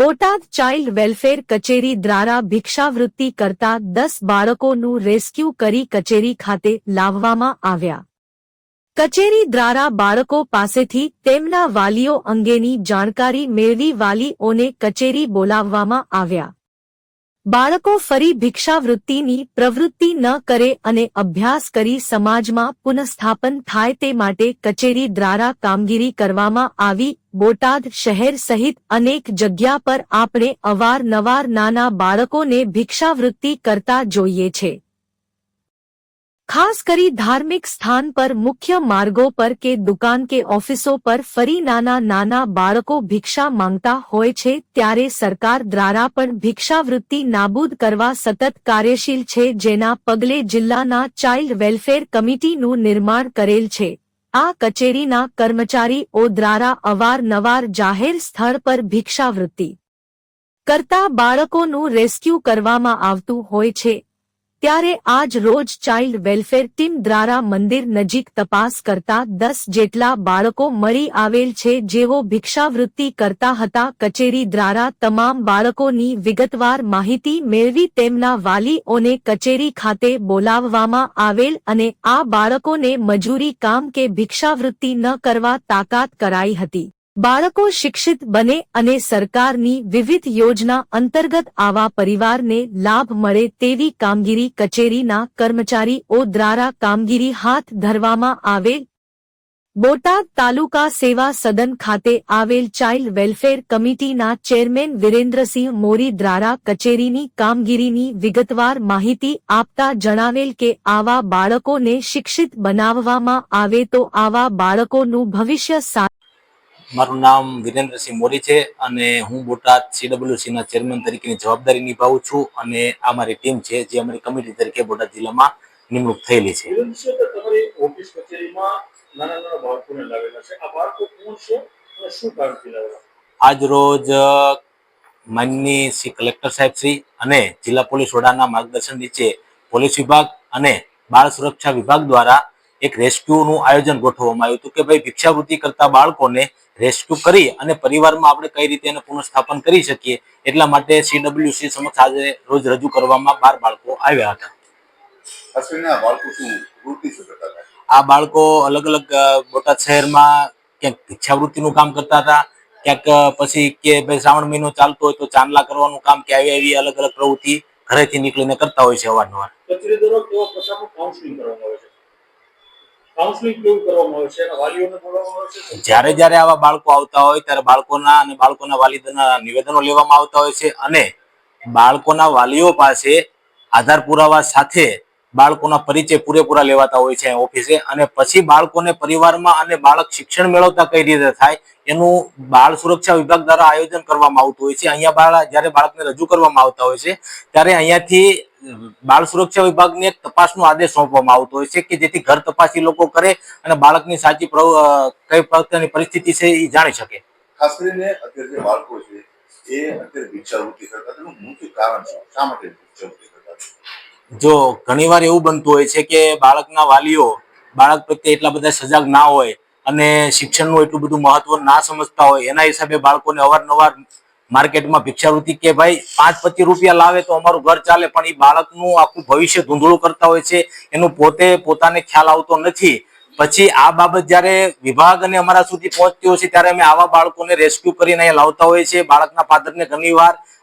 Botad child welfare કચેરી દ્વારા ભિક્ષાવૃત્તિ કરતા દસ બાળકોનું રેસ્ક્યુ કરી કચેરી ખાતે લાવવામાં આવ્યા. કચેરી દ્વારા બાળકો પાસેથી તેમના વાલીઓ અંગેની જાણકારી મેળવી વાલીઓને કચેરી બોલાવવામાં આવ્યા. બાળકો ફરી ભિક્ષાવૃત્તિની પ્રવૃત્તિ ન કરે અને અભ્યાસ કરી સમાજમાં પુનઃસ્થાપન થાય તે માટે કચેરી દ્વારા કામગીરી કરવામાં આવી. બોટાદ શહેર સહિત અનેક જગ્યા પર આપણે અવારનવાર નાના બાળકોને ભિક્ષાવૃત્તિ કરતા જોઈએ છે. ખાસ કરી ધાર્મિક સ્થાન પર મુખ્ય માર્ગો પર કે દુકાન કે ઓફિસો પર ફરી નાના નાના બાળકો ભિક્ષા માંગતા હોય છે ત્યારે સરકાર દ્વારા પણ ભિક્ષાવૃત્તિ નાબૂદ કરવા સતત કાર્યશીલ છે જેના પગલે જિલ્લાના ચાઇલ્ડ વેલફેર કમિટીનું નિર્માણ કરેલ છે. આ કચેરીના કર્મચારીઓ દ્વારા અવારનવાર જાહેર સ્થળ પર ભિક્ષાવૃત્તિ કરતા બાળકોનું રેસ્ક્યુ કરવામાં આવતું હોય છે. ત્યારે આજ રોજ ચાઇલ્ડ વેલફેર ટીમ દ્વારા મંદિર નજીક તપાસ કરતા દસ જેટલા બાળકો મળી આવેલ છે જેઓ ભિક્ષાવૃત્તિ કરતા હતા. કચેરી દ્વારા તમામ બાળકોની વિગતવાર માહિતી મેળવી તેમના વાલીઓને કચેરી ખાતે બોલાવવામાં આવેલ અને આ બાળકોને મજૂરી કામ કે ભિક્ષાવૃત્તિ ન કરવા તાકાત કરાઈ હતી. બાળકો શિક્ષિત બને અને સરકારની વિવિધ યોજના અંતર્ગત આવા પરિવારને લાભ મળે તેવી કામગીરી કચેરીના કર્મચારીઓ દ્વારા કામગીરી હાથ ધરવામાં આવે. બોટાદ તાલુકા સેવા સદન ખાતે આવેલ ચાઇલ્ડ વેલફેર કમિટીના ચેરમેન વિરેન્દ્રસિંહ મોરી દ્વારા કચેરીની કામગીરીની વિગતવાર માહિતી આપતા જણાવેલ કે આવા બાળકોને શિક્ષિત બનાવવામાં આવે તો આવા બાળકોનું ભવિષ્ય મારું નામ વિરેન્દ્રસિંહ મોરી છે અને હું બોટાદ સીડબ્લ્યુસી ના ચેરમેન તરીકેની જવાબદારી નિભાવું છું અને આ મારી ટીમ છે જે અમારી કમિટી તરીકે બોટાદ જિલ્લામાં નિમણૂક થયેલી છે. આજ રોજ માનની શ્રી કલેક્ટર સાહેબ શ્રી અને જિલ્લા પોલીસ વડાના માર્ગદર્શન નીચે પોલીસ વિભાગ અને બાળ સુરક્ષા વિભાગ દ્વારા એક રેસ્ક્યુનું આયોજન ગોઠવવામાં આવ્યું હતું કે ભાઈ ભિક્ષાવૃત્તિ કરતા બાળકોને રેસ્ક્યુ કરી અને પરિવારમાં આપણે કઈ રીતે એને પુનઃસ્થાપન કરી શકીએ એટલા માટે સીડબ્લ્યુસી સમક્ષ આજે રોજ રજૂ કરવામાં બાર બાળકો આવ્યા હતા. આ બાળકો અલગ અલગ બોટાદ શહેરમાં ક્યાંક ભિક્ષાવૃત્તિનું કામ કરતા હતા ક્યાંક પછી કે ભાઈ શ્રાવણ મહિનો ચાલતો હોય તો ચાંદલા કરવાનું કામ કે આવી આવી અલગ અલગ પ્રવૃત્તિ ઘરેથી નીકળીને કરતા હોય છે અવારનવાર. જ્યારે જ્યારે આવા બાળકો આવતા હોય ત્યારે બાળકોના અને બાળકોના વાલીદના નિવેદનો લેવામાં આવતા હોય છે અને બાળકોના વાલીઓ પાસે આધાર પુરાવા સાથે બાળકોના પરિચય પૂરેપૂરા લેવાતા હોય છે ઓફિસે અને પછી બાળકોને પરિવારમાં અને બાળક શિક્ષણ મેળવતા કઈ રીતે થાય એનું બાળ સુરક્ષા વિભાગ દ્વારા આયોજન કરવામાં આવતું હોય છે. અહીંયા બાળ જ્યારે બાળકને રજૂ કરવામાં આવતા હોય છે, ત્યારે અહીંયાથી બાળ સુરક્ષા વિભાગને એક તપાસનો આદેશ સોંપવામાં આવતો હોય છે કે જેથી ઘર તપાસી લોકો કરે અને બાળકની સાચી કઈ પ્રકારની પરિસ્થિતિ છે એ જાણી શકે. ખાસ કરીને અત્યારે જે બાળકો છે એ અત્યારે ભિક્ષાવૃત્તિ કરતા તેનું મુખ્ય કારણ છે શા માટે ભિક્ષાવૃત્તિ કરતા જો ઘણીવાર એવું બનતું હોય છે કે બાળકના વાલીઓ બાળક પ્રત્યે એટલા બધા સજાગ ના હોય અને શિક્ષણનું એટલું બધું મહત્વ ના સમજતા હોય એના હિસાબે બાળકોને અવારનવાર માર્કેટમાં ભિક્ષાવૃત્તિ કે ભાઈ પાંચ પચીસ રૂપિયા લાવે તો અમારું ઘર ચાલે, પણ એ બાળકનું આખું ભવિષ્ય ધૂંધળું કરતા હોય છે, એનું પોતે પોતાને ખ્યાલ આવતો નથી. પછી આ બાબત જ્યારે વિભાગ અને અમારા સુધી પહોંચતી હોય છે, ત્યારે અમે આવા બાળકોને રેસ્ક્યુ કરીને અહીંયા લાવતા હોઈએ છીએ, બાળકના ફાધરને ઘણી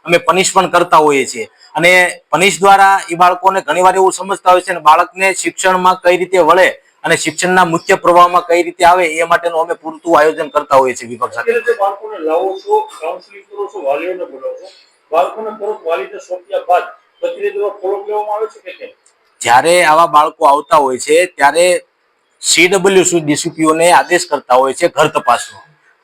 અમે પનિશ પણ કરતા હોઈએ છીએ. અને પનિશ દ્વારા એ બાળકોને ઘણીવાર એવું સમજતા હોય છે અને બાળકને શિક્ષણમાં કઈ રીતે વળે અને શિક્ષણના મુખ્ય પ્રવાહમાં કઈ રીતે આવે એ માટેનું અમે પૂરતું આયોજન કરતા હોઈએ છીએ વિભાગ સાથે. બાળકોને લાવો છો કાઉન્સેલિંગ કરો છો વાલીઓને બોલાવો છો? બાળકોને પરત વાલીને સોંપ્યા બાદ કચેરી દ્વારા લેવામાં આવે છે કે જ્યારે આવા બાળકો આવતા હોય છે ત્યારે સીડબ્લ્યુસી ડીસીપીઓને આદેશ કરતા હોય છે ઘર તપાસનો.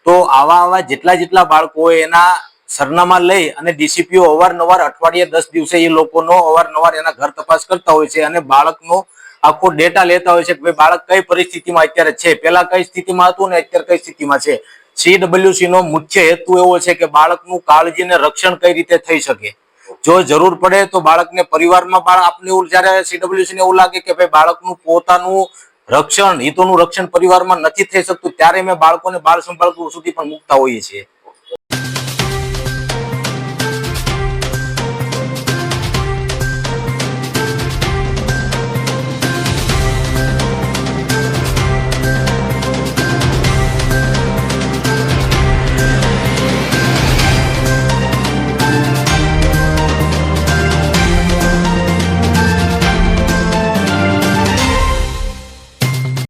તો આવા આવા જેટલા જેટલા બાળકો એના સરનામા લઈ અને ડીસીપીઓ અવારનવાર અઠવાડિયે દસ દિવસે એ લોકોનો અવારનવાર એના ઘર તપાસ કરતા હોય છે અને બાળકનો આખો ડેટા લેતા હોય છે કે ભાઈ બાળક કઈ પરિસ્થિતિમાં અત્યારે છે? પેલા કઈ સ્થિતિમાં હતું ને અત્યારે કઈ સ્થિતિમાં છે? સીડબ્લ્યુસી નો મુખ્ય હેતુ એવો છે કે બાળકનું કાળજી અને રક્ષણ કઈ રીતે થઈ શકે? જો જરૂર પડે તો બાળકને પરિવારમાં બાળક આપને એવું જયારે સીડબ્લ્યુસી ને એવું લાગે કે ભાઈ બાળકનું પોતાનું રક્ષણ, હિતોનું રક્ષણ પરિવારમાં નથી થઈ શકતું, ત્યારે મેં બાળકોને બાળ સંભાળ સુધી પણ મૂકતા હોઈએ છીએ.